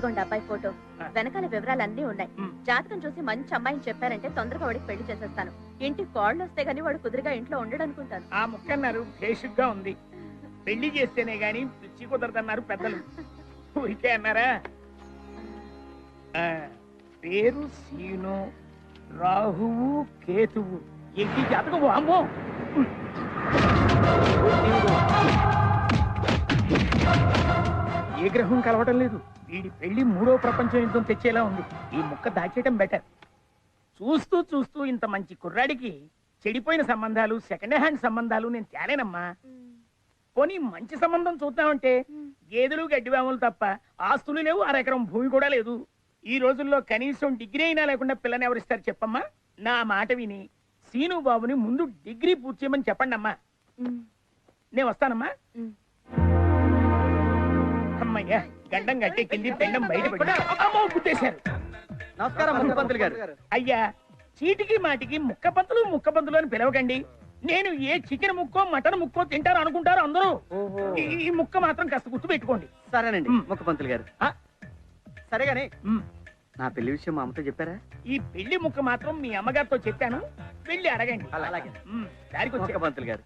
ఇదిగోండి అబ్బాయి ఫోటో. వెనకాల వివరాలన్నీ ఉన్నాయి. జాతకం చూసి మంచి అమ్మాయిని చెప్పారంటే తొందరగా వాడికి పెళ్ళి చేసేస్తాను. ఇంటికి కాళ్ళు వస్తే గానీ వాడు కుదురుగా ఇంట్లో ఉండడు అనుకుంటాను ఆ ముక్కన్నారు భేషుగ్గా ఉంది. పెళ్ళి చేస్తేనే గాని పిచ్చి కుదరదన్నారు పెద్దలు. ఊరికే అన్నారా? పేరు సీను రాహువు కేతువు. ఎట్టి జాతకం? అమ్మో ఏ గ్రహం కలవటం లేదు. వీడి పెళ్ళి మూడో ప్రపంచం యుద్ధం తెచ్చేలా ఉంది. ఈ ముక్క దాచేయటం బెటర్ చూస్తూ చూస్తూ ఇంత మంచి కుర్రాడికి చెడిపోయిన సంబంధాలు సెకండ్ హ్యాండ్ సంబంధాలు నేను తేలేనమ్మా. పోనీ మంచి సంబంధం చూద్దామంటే గేదెలు గడ్డివాములు తప్ప ఆస్తులు లేవు అరెకరం భూమి కూడా లేదు. ఈ రోజుల్లో కనీసం డిగ్రీ అయినా లేకుండా పిల్లని ఎవరిస్తారు చెప్పమ్మా? నా మాట విని సీను బాబుని ముందు డిగ్రీ పూర్తి చేయమని చెప్పండి అమ్మా. నేను వస్తానమ్మా. అమ్మయ్యా. గడ్డం గట్టెక్కింది పెండం బయట అమ్మో గుద్దేశారు నమస్కారం ముఖ్యమంత్రి గారు. అయ్యా చీటికి మాటికి ముక్క పంతులు ముక్క పంతులు అని పిలవకండి. నేను ఏ చికెన్ ముక్కో మటన్ ముక్కో తింటారు అనుకుంటారు అందరూ. ఈ- ముక్క మాత్రం కాస్త గుర్తు పెట్టుకోండి. సరేనండి మ్. ముఖ్యమంత్రి గారు. ఆ? సరే గాని మ్. నా పెళ్ళి విషయం మా అమ్మతో చెప్పారా? ఈ పెళ్ళి ముక్క మాత్రం మీ అమ్మగారితో చెప్పాను. వెళ్ళి అడగండి. అలాగే. దారికి వచ్చే ముఖ్యమంత్రి గారు.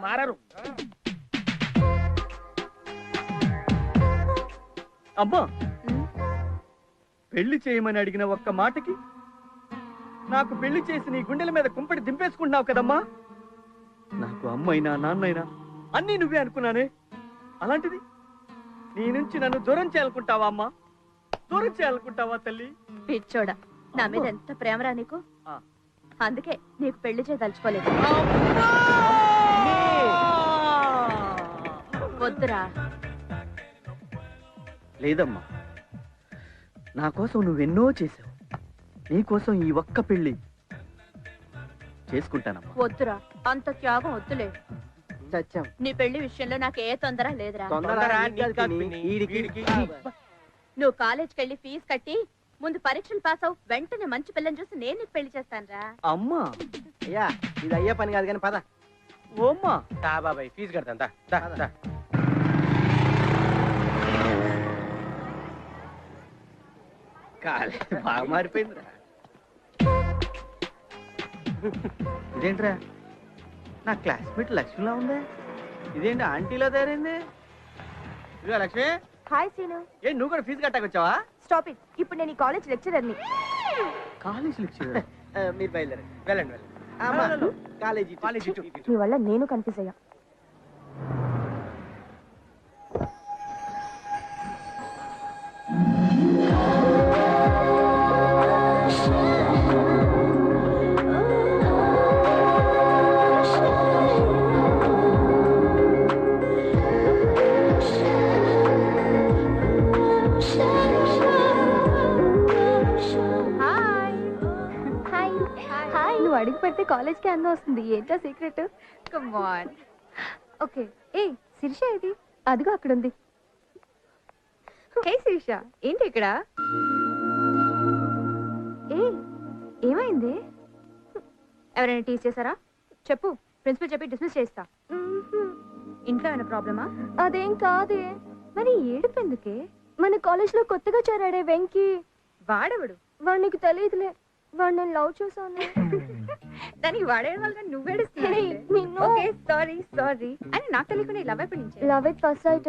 మారరు. మ్. పెళ్ళి చేయమని అడిగిన ఒక్క మాటకి నాకు పెళ్ళి చేసి నీ గుండెల మీద కుంపటి దింపేసుకుంటున్నావు కదమ్మా! నాకు అమ్మైనా నాన్నైనా అన్నీ నువ్వే అనుకున్నానే! అలాంటిది నీ నుంచి నన్ను దూరం చేయాలనుకుంటావా అమ్మా? దూరం చేయాలనుకుంటావా తల్లి? పిచ్చోడా నా మీద ఎంత ప్రేమరా నీకు. అందుకే నీకు పెళ్ళి చేయదలుచుకోలేదు. వద్దురా. లేదమ్మా. నా కోసం నువ్వెన్నో చేసావు నీ కోసం ఈ ఒక్క పెళ్ళి చేసుకుంటానమ్మా. వద్దురా అంత త్యాగం వద్దులే. చచ్చాం. నీ పెళ్ళి విషయంలో నాకు ఏ తొందర లేదురా. తొందర నీకు కాదు పిన్ని, ఈడికి. నువ్వు కాలేజ్కి వెళ్ళి ఫీజు కట్టి ముందు పరీక్షలు పాస్ అవు వెంటనే మంచి పిల్లని చూసి నేను నీకు పెళ్ళి చేస్తానురా. అమ్మా. అయ్యా ఇది అయ్యే పని కాదు కానీ పద. ఓమ్మా. దా బాబాయ్ ఫీజు కడతాను దా, దా, దా. కాలే బాగా మారిపోయిందిరా. ఇదేంట్రా? నా క్లాస్మేట్ లక్ష్మిలా ఉంది? ఇదేంటి ఆంటీలో తయారైంది? ఇదిగో లక్ష్మి. Hi scene. ఏ నువ్వు కూడా ఫీజు కట్టాకొచ్చావా స్టాప్ ఇట్. ఇప్పుడు నేను ఈ కాలేజ్ లెక్చరర్ని. కాలేజ్ లెక్చర్ ఆ, మీరు బయలుదేరండి. వెళ్ళండి వెళ్ళండి. College college. మీ వల్ల నేను కన్ఫ్యూజ్ అయ్యా. అడిగి పెడితే కాలేజ్కి అందం వస్తుంది. ఏంటో సీక్రెట్ కమ్ ఆన్ ఓకే. ఏ శిరీష ఇది అదిగో అక్కడ ఉంది హే శిరీష. ఏంటి ఇక్కడ? ఏ ఏమైంది? ఎవరైనా టీచ్ చేశారా? చెప్పు. ప్రిన్సిపల్ చెప్పి డిస్మిస్ చేస్తా ఇంట్లో ఏమైనా ప్రాబ్లమా? అదేం కాదే. మరి ఏడుపు ఎందుకే? మన కాలేజ్లో కొత్తగా చేరాడే వెంకీ. వాడెవడు? వాడు నీకు తెలియదులే. వాడు నేను లవ్ చూసాను దానికి వాడేయడం వల్ల నువ్వేడుస్తున్నావు ఓకే సారీ సారీ. అని నాకు తెలియకుండా ఈ లవ్ ఎప్పటి నుంచి? Love at first sight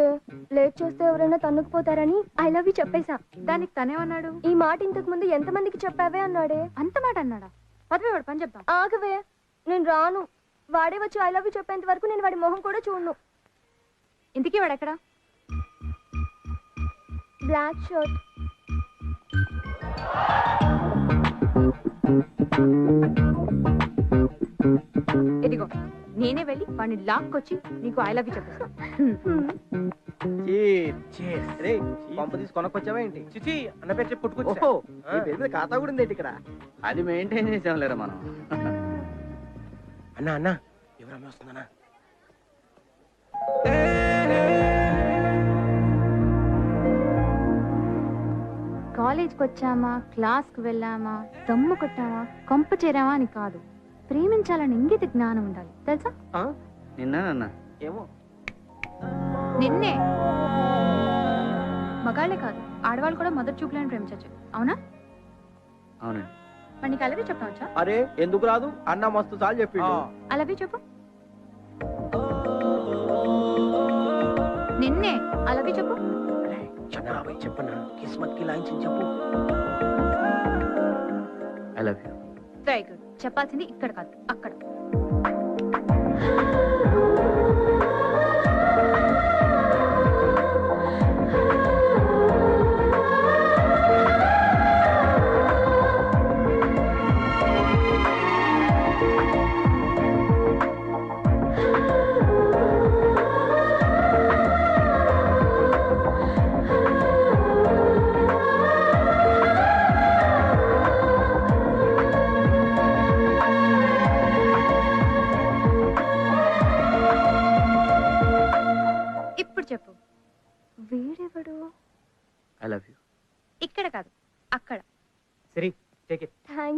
late చేస్తే ఎవరైనా తన్నుకుపోతారని ఐ లవ్ యూ చెప్పేశా. దానికి తనేమన్నాడు? ఈ మాట ఇంతకు ముందు ఎంత మందికి చెప్పావే అన్నాడే. అంత మాట అన్నాడా? పదవే వాడు పని చెప్తాం. ఆగవే నేను రాను. వాడే వచ్చి ఐ లవ్ యూ చెప్పేంత వరకు నేను వాడి మొహం కూడా చూడను. ఇంతకీ వాడు ఎక్కడ బ్లాక్ షర్ట్ ఇదిగో నేనే వెళ్ళి వాడిని లాక్కొచ్చి నీకు ఐ లవ్ యూ చెప్పేస్తా. Cheers. రేయ్, పంప తీసి కొనకొచ్చావా ఏంటి? చిచి అన్న పేరు చెప్పి పుట్టుకొచ్చా ఓహో నీ పేరు మీద ఖాతా కూడా ఉంది ఏంటి ఇక్కడ? అది మెయింటైన్ చేసాంలేరా మనం? అన్నా అన్నా ఎవరన్నా వస్తుందన్నా కాలేజ్కి వచ్చామా? క్లాస్కి వెళ్ళామా? దమ్ము కొట్టామా? కొంప చేరామా అని కాదు. ప్రేమించాలని ఇంగిత జ్ఞానం ఉండాలి. తెలుసా? నిన్న ఏమో. నిన్నే. మగాళ్ళే కాదు. ఆడవాళ్ళు కూడా మొదటి చూపులను ప్రేమించచ్చు. అవునా? అవునండి. మరి నీకు అలాగే చెప్పవచ్చా అరే ఎందుకు రాదు? అన్న మస్తు సార్లు చెప్పిండు. అలాగే చెప్పు. నిన్నే. అలాగే చెప్పు. చంద్రబాబు చెప్పన్నా కిస్మత్కి లాంచి చెప్పు. I love you very good చెప్పాల్సింది ఇక్కడ కాదు అక్కడ.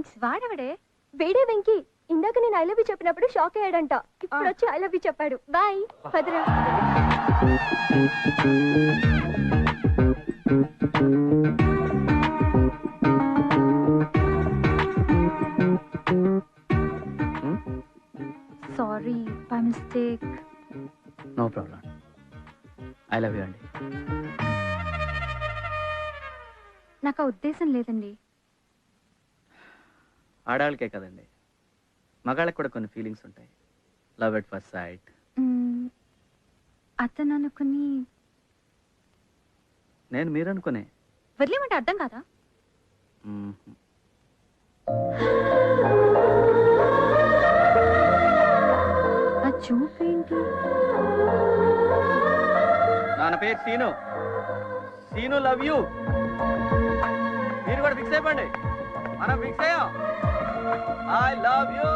థ్యాంక్స్ వాడెవడే? వేడే వెంకి. ఇందాక నేను ఐ లవ్ యూ చెప్పినప్పుడు షాక్ అయ్యాడంట. ఇప్పుడు వచ్చి ఐ లవ్ యూ చెప్పాడు. Boy Bhadra sorry by mistake no problem I love you అండి నాకు ఆ ఉద్దేశం లేదండి. ఆడవాళ్ళకే కదండి. మగాళ్ళకి కూడా కొన్ని ఫీలింగ్స్ ఉంటాయి. లవ్ ఎట్ ఫస్ట్ సైట్ అతను అనుకుని నేను మీరు అనుకునే వదిలేమంటే అర్థం కాదా. ఆ చూపేంటి నాన్న పేరు సీను. సీను లవ్ యూ మీరు కూడా ఫిక్స్ అయిపోండి. మనం ఫిక్స్ అయ్యాం ఐ లవ్ యూ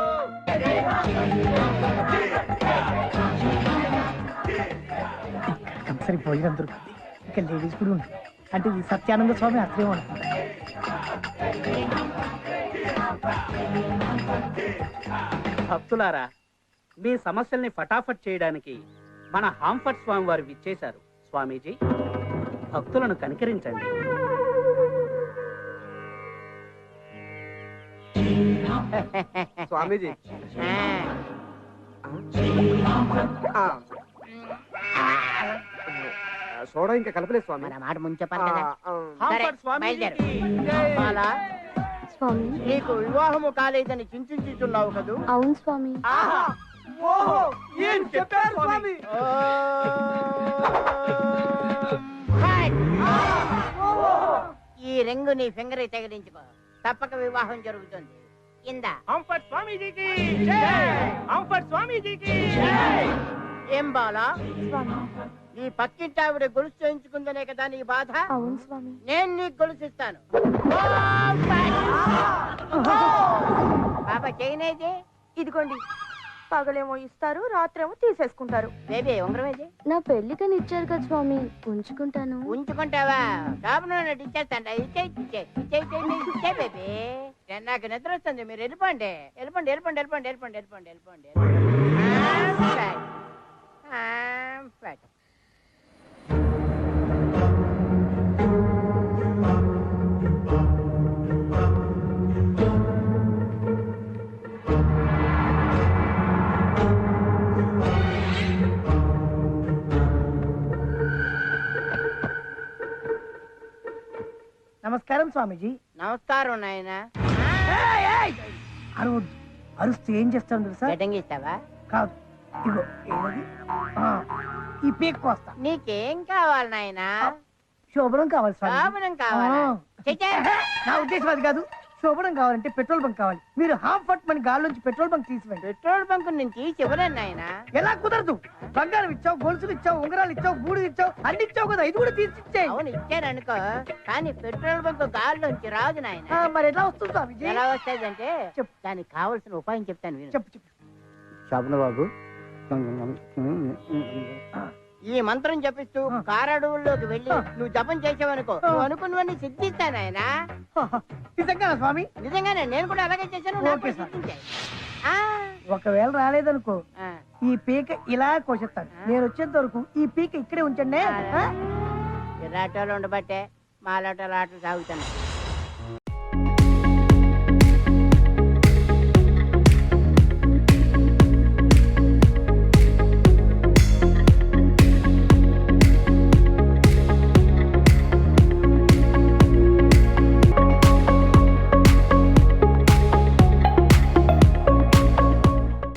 కంపల్సరీ భోజనం దొరుకుతుంది. ఇక లేడీస్ కూడా ఉంటుంది అంటే ఈ సత్యానంద స్వామి అట్లే ఉంటుంది భక్తులారా మీ సమస్యల్ని ఫటాఫట్ చేయడానికి మన హాంఫర్ట్ స్వామి వారు విచ్చేశారు. స్వామీజీ భక్తులను కనికరించండి. స్వామీజీ. సోడా ఇంకా కలపలేదు స్వామి. మన మాట ముందు చెప్పాలి కదా. బయలుదేరు. బాలా, స్వామి. నీకు వివాహము కాలేదని చింతించుతున్నావు కదూ? అవును స్వామి. ఆహా. ఓహో ఏం చెప్పారు స్వామి? ఓ, హట్. ఈ రింగు నీ ఫింగర్ తగిలించుకో తప్పక వివాహం జరుగుతుంది. ఇందా స్వామీజీకి. స్వామీజీకి. ఏం బాలా? స్వామి. నీ పక్కింటి ఆవిడ గొలుసు చేయించుకుందనే కదా నీ బాధ? అవును స్వామి. నేను నీకు గొలుసిస్తాను పాప చేయనేది? ఇదిగోండి. పగలేమో ఇస్తారు రాత్రేమో తీసేసుకుంటారు. బేబీ ఉంగరమేది నా పెళ్ళికని ఇచ్చారు కదా స్వామి. ఉంచుకుంటాను. ఉంచుకుంటావా? షాపులో ఇచ్చేస్తాంట ఇచ్చే ఇచ్చే ఇచ్చే ఇచ్చే ఇచ్చే బేబీ. నాకు నిద్ర వస్తుంది? మీరు వెళ్ళిపోండి. వెళ్ళిపోండి వెళ్ళిపోండి వెళ్ళిపోండి వెళ్ళిపోండి వెళ్ళిపోండి వెళ్ళిపోండి. నమస్కారం స్వామీజీ. నమస్కారం నాయనా. అరవద్దు అరుస్తే ఏం చేస్తాను తెలుసా? గడ్డంగిస్తావా కాదు. ఇగో ఆ, ఈ పీక్ కోస్తా. నీకేం కావాలి నాయనా? శోభనం కావాలి స్వామి శోభనం కావాలా? చెయ్యి. నా ఉద్దేశం అది కాదు. శోభనం కావాలంటే పెట్రోల్ బంక్ కావాలి. మీరు హాఫ్ ఫట్ మన గాల్లోంచి పెట్రోల్ బంక్ తీసివేయండి. పెట్రోల్ బంక్ నుంచి చివరన్ నాయనా? ఎలా కుదరదు? బంగారం ఇచ్చావు గొలుసులు ఇచ్చావు ఉంగరాలు ఇచ్చావు బూడిద ఇచ్చావు అన్ని ఇచ్చావు కదా ఇది కూడా తీసి ఇచ్చేయి అవును ఇచ్చారనుకో కానీ పెట్రోల్ బంక్ గాల్లోంచి రాదు నాయన. మరి ఎట్లా వస్తుంది స్వామిజీ? ఎలా వస్తాదంటే చెప్పు. దానికి కావలసిన ఉపాయం చెప్తాను విను. చెప్పు చెప్పు. శోభన బాబు. ఈ మంత్రం జపిస్తూ. కారడవుల్లోకి వెళ్ళి. నువ్వు జపం చేసావనుకో. నువ్వు అనుకున్నవన్నీ సిద్ధిస్తాను ఆయన నిజంగా స్వామి నిజంగానే నేను కూడా అలాగే చేశాను నాకు ఓకే కూడా సార్. సిద్ధించాయి. ఆ, ఒకవేళ రాలేదనుకో ఆ. ఈ పీక ఇలా కోసేస్తాను నేను వచ్చేంత వరకు ఈ పీక ఇక్కడే ఉంచండి ఆ? ఉండబట్టే మా ఆటోలు ఆటలు సాగుతున్నాయి